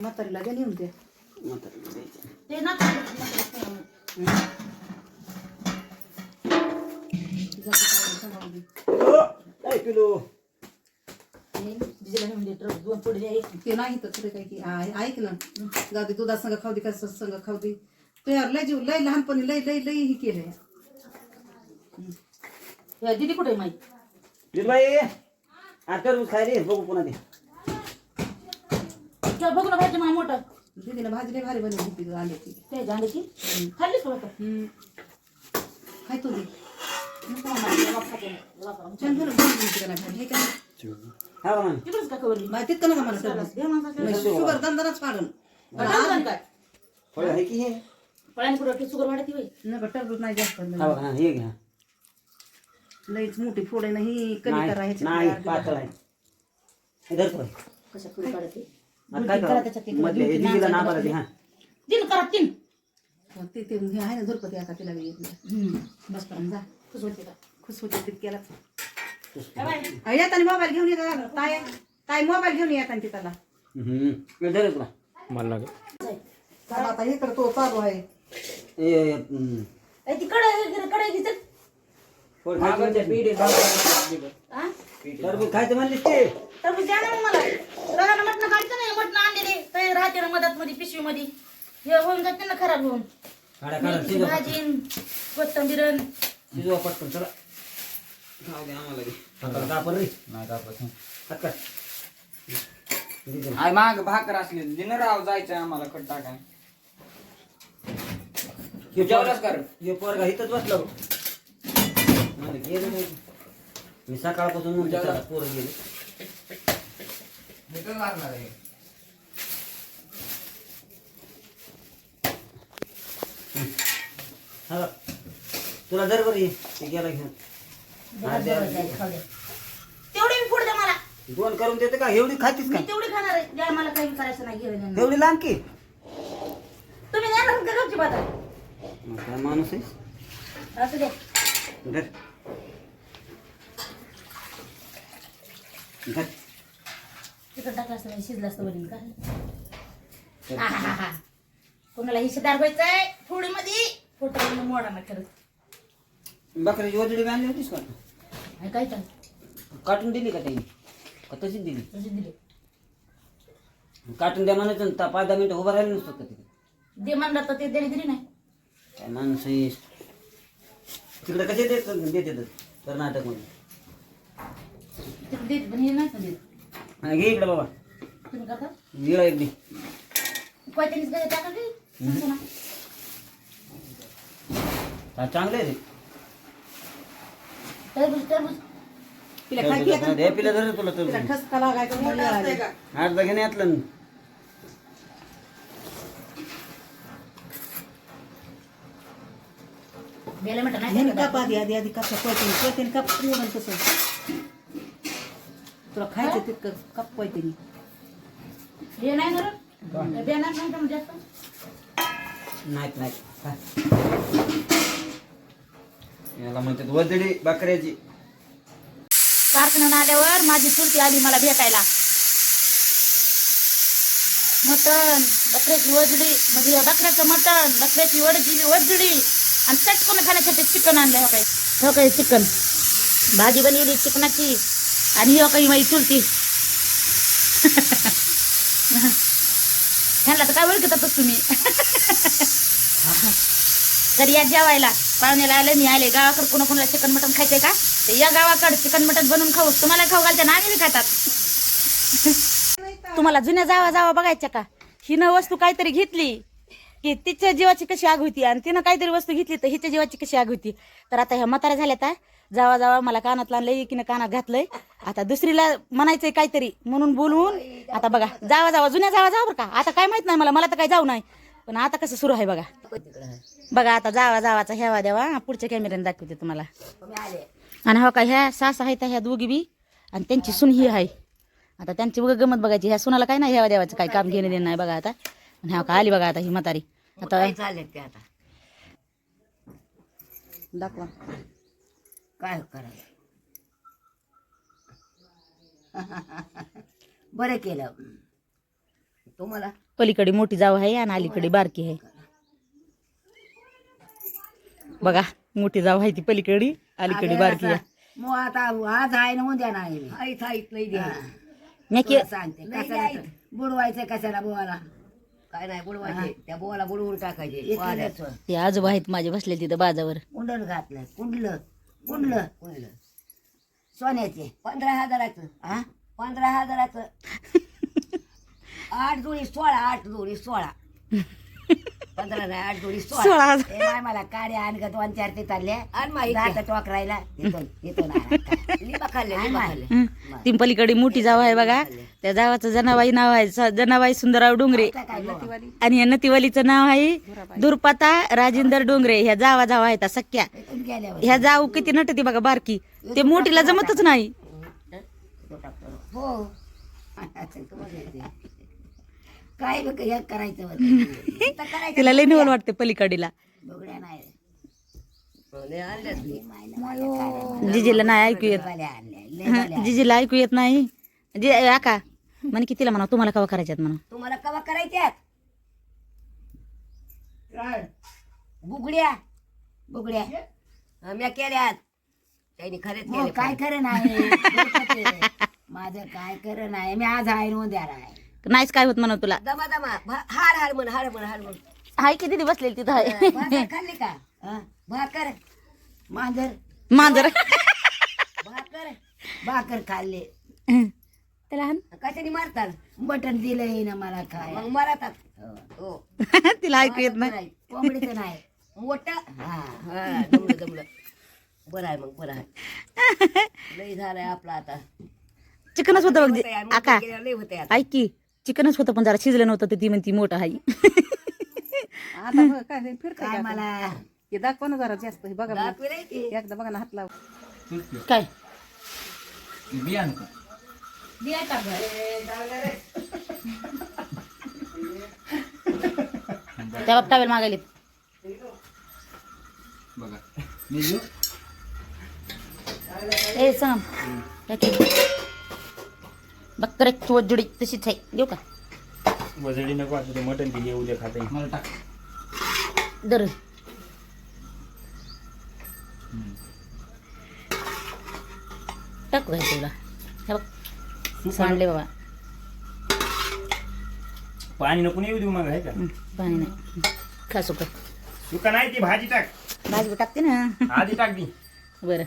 म्हातारीला द्या द्या. ते ना दे. नेऊन दे दोन पुढे ते नाही तर तुला काय की आ- ऐक ना. जाऊ दे दुधा संग खाऊ दे कसं संग खाऊ दे. तुझ्या लय जीव लय लहानपणी लय लय लय ही केलंय. या दीदी कुठे माई? पिलबाई, आ टरबूज खाय रे बघू पुन्हा ते चल बघू ना भाजी मा मोठं. दीदीनं भाजी लय भारी बनवली होती आले ती. ते खाल्लीच हम्म. तू दे. बनवली होती भाजी हे? हा का कवरली? बाय तितकं नका मला नाही, शुगर दंदनाच पाडून. पळ्याने काय? फळ आहे की हे? पळ्याने कुठं शुगर वाढती टरबूज नाही जास्त हा. बघा हा, हे घ्या. लईच मोठी फोड आहे ना ही कमी नाही करायची नाही पातळ आहे. हे धर थोडं. कशा कुठे काढते? आता काय करा त्याच्यात करा ते मधले हे दिदीला नाबाला दे हा तीन करा तीन ते ते हे आहे ना झुरपती आता तिला बी येत नाही. बस करा जा खुश होते का खुश होते तितक्याला काय? येत आणि मोबाईल घेऊन येतात ताय ताय मोबाईल घेऊन येतात आणि तिथला हम्म. हे धर तुला जाय. आता हे तर तो चालू आहे ए, हम्म. ए, ती कढई कढई घे चल. फळ खायचं म्हणते. हा? टरबूज खायचं म्हणले ते टरबूज द्या ना मग मला. राहणं मटणं काढतं नाही मटणं आणलेले ते. राहते ना मधात मध्ये पिशवी मध्ये हे होऊन जाते ना खराब होऊन. काढा काढा मेथीची शिजवा भाजी कोथंबीर. शिजवा पटकन चला. दे आम्हाला बी. हाताला कापड रे. दे त्याला. आय माग भाकर असली. दिन राव जायचं आम्हाला खट टाकाय हे जेवलास का? रे? हे पोरगा इथंच बसला. गेलं नाही. मी सकाळपासून म्हणतो? चला, पोरं गेले. लागणार आहे. हा. तुला जर बरं ये ते गेला घेऊन. तेवढी मी पुढे द्या मला. दोन करून देते का? एवढी खातीस का? मी तेवढी खाणार आहे. द्या मला काही करायचं नाही घेऊन येणार. एवढी लांब की? तुम्ही का गपची बाता मग काय माणूस आहे असू दे. धर. तिकडं टाकलं असतं म्हणजे शिजलं असतं वरील का? आहाहा. कोणाला हिस्सेदार व्हायचंय? थोडी मध्ये फोटो मोडा ना खरंच बकऱ्याची वजडी बांधली होतीस का? काय काय काटून दिली का त्यांनी का तशीच दिली? दिले. काटून द्या म्हणायचं ना, पाच दहा मिनिटं उभं राहिलं नसतं का तिथे दे म्हणलं तर ते देणे दिली नाही. काय माणूस तिकडे कसे देत देते कर्नाटकमध्ये तिकडे देत पण हे नाही का देत घे इकडे बाबा. तुम्ही करता? गिळा एक दे पैत्यानीच गळे टाका की? सांगतो ना. हा, चांगलं आहे रे टरबूज टरबूज. तिला खाय की आता. हे पिला धर तुला तिला तर ठसका लागायचा आली. अर्धा घेणे यातलं गेले म्हणता नाही काप आधी आधी आधी काप पैठणी. पैठणी काप मोडून तसं. तुला खायचं तितकं काप पैठणी हे नाही ना रे? बे नाही सांगता जास्त? नाहीत नाही खा. याला म्हणतात वजडी बकऱ्याची. कारखान्यात आल्यावर माझी चुलती आली मला भेटायला. मटण बकऱ्याची वजडी म्हणजे बकऱ्याचं मटण बकऱ्याची वडजी वजडी आणि चटकन खाण्यासाठी चिकन आणलं हो काही. हो काही चिकन भाजी बनवली चिकनाची आणि हो काही माहिती चुलती ह्याला तर काय ओळखतातच तुम्ही तर या जेवायला पाहुण्याला आले मी आले गावाकडे कोणा कोणाला चिकन मटन खायचंय का तर या गावाकडे चिकन मटन बनवून खाऊ तुम्हाला खाऊ घालते ना आम्ही खातात तुम्हाला जुन्या जावा जावा बघायच्या का हिनं वस्तू काहीतरी घेतली की तिच्या जीवाची कशी आग होती आणि तिनं काहीतरी वस्तू घेतली तर हिच्या जीवाची कशी आग होती. तर आता ह्या म्हाताऱ्या झाल्या आता जावा जावा मला कानात आणलंय एकीनं कानात घातलंय. आता दुसरीला म्हणायचंय काहीतरी म्हणून बोलवून आता बघा जावा जावा जुन्या जावा जावा बरं का. आता काय माहीत नाही मला मला तर काय जाऊ नाही. पण आता कसं सुरू आहे बघा. बघा आता जावा जावाचा ह्यावा द्यावा पुढच्या कॅमेऱ्याने दाखवते तुम्हाला. आणि हो का ह्या सास आहेत ह्या दोघी बी आणि त्यांची सुन ही आहे. आता त्यांची गमत बघायची ह्या सुनाला काय नाही ह्यावा द्यावाचं काय काम घेणं देणं नाही बघा आता. आणि हा का आली बघा आता ही म्हातारी आता चालेल ते आता? दाखवा. काय करायचं? बरं केलं. तुम्हाला? पलीकडे मोठी जाव आहे आणि अलीकडे बारकी आहे. बघा मोठी जाव आहे ती पलीकडे अलीकडे बारकी आहे. मग आता आज आहे ना उद्या नाही. मी कशाला बुडवायचं कशाला बुवाला? काय नाही बुडवायचे. त्या बोला बुडवून टाकायचे. ते आजोबा आहेत माझे बसले तिथं बाजावर. कुंडल घातलं कुंडलं कुंडलं. कुंडलं. सोन्याचे. पंधरा हजाराचं. हा? पंधरा हजाराचं. आठ जोडी सोळा आठ जोडी सोळा. पंधरा नाही आठ जोडी सोळा. सोळा हजार. ते माय मला काड्या आणि का दोन चार ते चालले आणि माहिती जात टोकरायला येतो येतो ना लिंबा खाल्ले आणि लिंबा माय. खाल्ले हं. ती पलीकडे मोठी जाव आहे बघा. त्या जावाचं जनाबाई नाव आहे. स- जनाबाई सुंदरराव डोंगरे. काय? आणि या नतीवालीचं नाव आहे दुर्पाता राजेंदर डोंगरे. ह्या जावा जावा आहेत सख्या. इथून गेल्यावर ह्या जाऊ किती नटती बघा बारकी. ते मोठीला जमतच नाही. हो. काय बघ करायचं होतं. करायचं तिला लई निवल वाटते पलीकडीला. बघड्या नाही. लय. जिजीला नाही ऐकू येत. आणल्या. हं, जिजीला ऐकू येत नाही. जी आका म्हणे की तिला म्हणा तुम्हाला कवा करायच्यात म्हणा. तुम्हाला कवा करायच्यात? बुगड्या बुगड्या. आम्ही केल्यात. त्यांनी खरेच हो केले काय खरं नाही. माझं काय खरं नाही. मी आज आहे उद्या आहे. नाहीच काय होत म्हणा तुला. दमा दमा भा- हार हार म्हण हार म्हण हार म्हण. हाय किती दिवस बसलेली तिथं भाकर खाल्ली का? हं? भाकर मांजर. मांजर. भाकर भाकर खाल्ले. त्याला हाण. कशाने मारतात बटन दिलंय ना मला काय. मग मारतात हो. तिला ऐकू येत नाही. कोंबडीचं नाही. मोठं? हा हा जमलं जमलं बरं आहे मग बरं आहे. लई झालंय आपलं आता. चिकनच होतं बघ होतंय, जे- आका मोठं लई होतंय आता. ऐक की. चिकनच होतं पण जरा शिजलं नव्हतं तर ती म्हणती मोठं हाई आता बघ काय का मला? हे दाखवा ना जरा जास्त हे बघा. एकदा बघा ना हात लाव. काय? त्या बाप टावेल मागायले बघा. मी घेऊ ए सांग. बकऱ्याची वजुडी तशीच आहे. घेऊ का? वजडी नको आता ते मटण दिली उद्या खाते मला टाक. दर. टाकू काय तुला. हे बघ. सांडले बाबा. पाणी नको येऊ देऊ मग आहे का? हं, पाणी नाही. खा सुक. सुका नाही ती भाजी टाक. भाजी टाकते ना. आधी टाक दी बरं.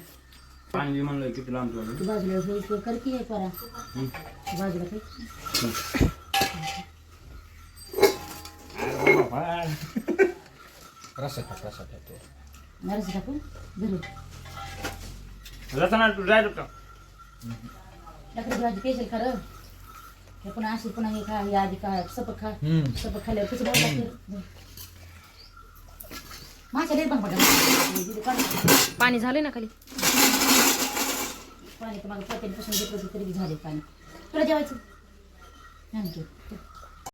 पाणी म्हणलं किती लांब तुला तू बाजूला सोयीस्कर कर की हे परा. तू बाजूला कर. रसा टाक रसा टाक तो. नरस टाकू धरू रसना तू जाय टाक टाकली भाजी पेशल खरं हे पुन्हा अशी पुन्हा हे खा हे आधी खा सपक खा. हम्म. सपक खाल्ल्यावर कसं बरं लागतं. माझ्या लई बंग पाणी झाले ना खाली? पाणी तर मला पत्त्यापासून घेतलं होतं तरी झाले पाणी. तुला जेवायचं? आणखी